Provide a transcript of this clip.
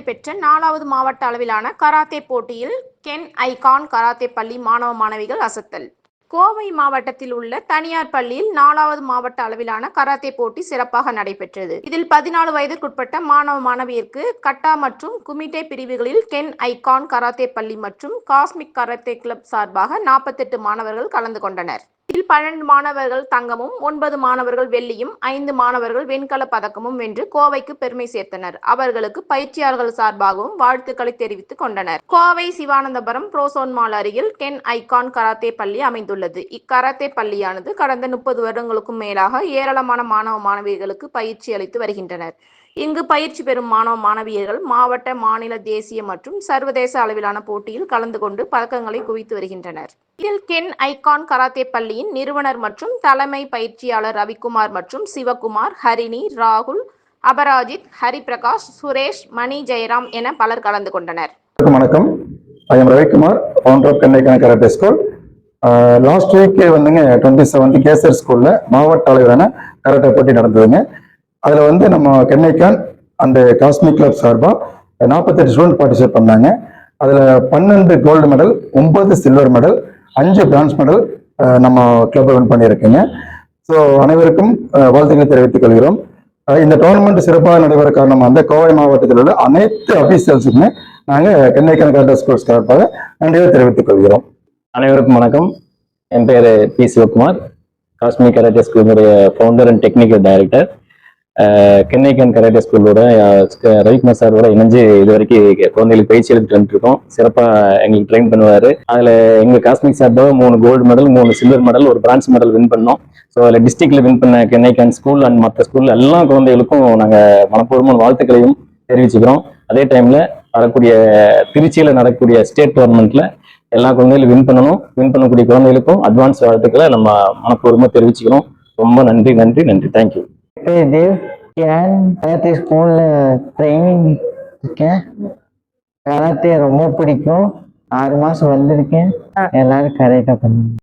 நடைபெற்ற நாலாவது மாவட்ட அளவிலான கராத்தே போட்டியில் கென் ஐகான் கராத்தே பள்ளி மாணவ மாணவிகள் அசத்தல். கோவை மாவட்டத்தில் உள்ள தனியார் பள்ளியில் நாலாவது மாவட்ட அளவிலான கராத்தே போட்டி சிறப்பாக நடைபெற்றது. இதில் பதினாலு வயதிற்குட்பட்ட மாணவ மாணவியருக்கு கட்டா மற்றும் குமிட்டே பிரிவுகளில் கென் ஐகான் கராத்தே பள்ளி மற்றும் காஸ்மிக் கராத்தே கிளப் சார்பாக நாற்பத்தெட்டு மாணவர்கள் கலந்து கொண்டனர். இதில் பன்னெண்டு மாணவர்கள் தங்கமும் ஒன்பது மாணவர்கள் வெள்ளியும் ஐந்து மாணவர்கள் வெண்கல பதக்கமும் வென்று கோவைக்கு பெருமை சேர்த்தனர். அவர்களுக்கு பயிற்சியாளர்கள் சார்பாகவும் வாழ்த்துக்களை தெரிவித்துக் கொண்டனர். கோவை சிவானந்தபுரம் புரோசோன் மால் அருகில் கென் ஐகான் கராத்தே பள்ளி அமைந்துள்ளது. இக்கராத்தே பள்ளியானது கடந்த முப்பது வருடங்களுக்கும் மேலாக ஏராளமான மாணவ மாணவிகளுக்கு பயிற்சி அளித்து வருகின்றனர். இங்கு பயிற்சி பெறும் மாணவ மாணவியர்கள் மாவட்ட மாநில தேசிய மற்றும் சர்வதேச அளவிலான போட்டியில் கலந்து கொண்டு பதக்கங்களை குவித்து வருகின்றனர். இதில் கென் ஐகான் கராத்தே பள்ளியின் நிறுவனர் மற்றும் தலைமை பயிற்சியாளர் ரவிக்குமார் மற்றும் சிவகுமார் ஹரிணி ராகுல் அபராஜித் ஹரிபிரகாஷ் சுரேஷ் மணி ஜெயராம் என பலர் கலந்து கொண்டனர். வணக்கம். I am Ravikumar founder of Kennai karate school last வீக்கே வந்துங்க டுவெண்ட்டி செவன்த் கேசர் ஸ்கூலில் மாவட்ட அளவிலான கராட்டே போட்டி நடந்ததுங்க. அதில் வந்து நம்ம கென்னைக்கான் அந்த காஸ்மிக் கிளப் சார்பாக நாற்பத்தெட்டு ஸ்டூடெண்ட் பார்ட்டிசிபேட் பண்ணாங்க. அதில் பன்னெண்டு கோல்டு மெடல் ஒன்பது சில்வர் மெடல் அஞ்சு பிரான்ஸ் மெடல் நம்ம கிளப் வின் பண்ணியிருக்குங்க. ஸோ அனைவருக்கும் வாழ்த்துக்களை தெரிவித்துக் கொள்கிறோம். இந்த டோர்னமெண்ட் சிறப்பாக நடைபெற காரணமாக அந்த கோவை மாவட்டத்தில் உள்ள அனைத்து அபிஷியல்ஸுக்குமே நாங்கள் கென்னை கணக்காட்ட ஸ்கூல் சார்பாக நன்றியை தெரிவித்துக் கொள்கிறோம். அனைவருக்கும் வணக்கம். என் பேர் பி சிவகுமார். காஸ்மிக் கராட்டே ஸ்கூலினுடைய ஃபவுண்டர் அண்ட் டெக்னிக்கல் டைரக்டர் கென்னைக்கன் கராட்டே ஸ்கூலோட ரவிக்குமார் சாரோட இணைஞ்சு இது வரைக்கும் குழந்தைகளுக்கு பயிற்சி எடுத்துட்டு வந்துருக்கோம் சிறப்பாக எங்களுக்கு ட்ரெயின் பண்ணுவார். அதில் எங்கள் காஸ்மிக் சார்பாக மூணு கோல்டு மெடல் மூணு சில்வர் மெடல் ஒரு பிரான்ஸ் மெடல் வின் பண்ணோம். ஸோ அதில் டிஸ்ட்ரிக்டில் வின் பண்ண கென்னைக்கன் ஸ்கூல் அண்ட் மற்ற ஸ்கூல் எல்லா குழந்தைகளுக்கும் நாங்கள் மனப்பூர்வமான வாழ்த்துக்களையும் தெரிவிச்சுக்கிறோம். அதே டைமில் வரக்கூடிய திருச்சியில் நடக்கக்கூடிய ஸ்டேட் டோர்னமெண்ட்டில் எல்லா குழந்தைகளும் வின் பண்ணணும். வின் பண்ணக்கூடிய குழந்தைகளுக்கும் அட்வான்ஸ் வாழ்த்துக்களை நம்ம மனப்பூர்வமாக தெரிவிச்சுக்கிறோம். ரொம்ப நன்றி நன்றி நன்றி. தேங்க்யூ பேர் தேவ் கேன் கராத்தே ஸ்கூலில் ட்ரைனிங் இருக்கேன். கராத்தே ரொம்ப பிடிக்கும். ஆறு மாதம் வந்திருக்கேன். எல்லாரும் கரெக்டாக பண்ணுங்க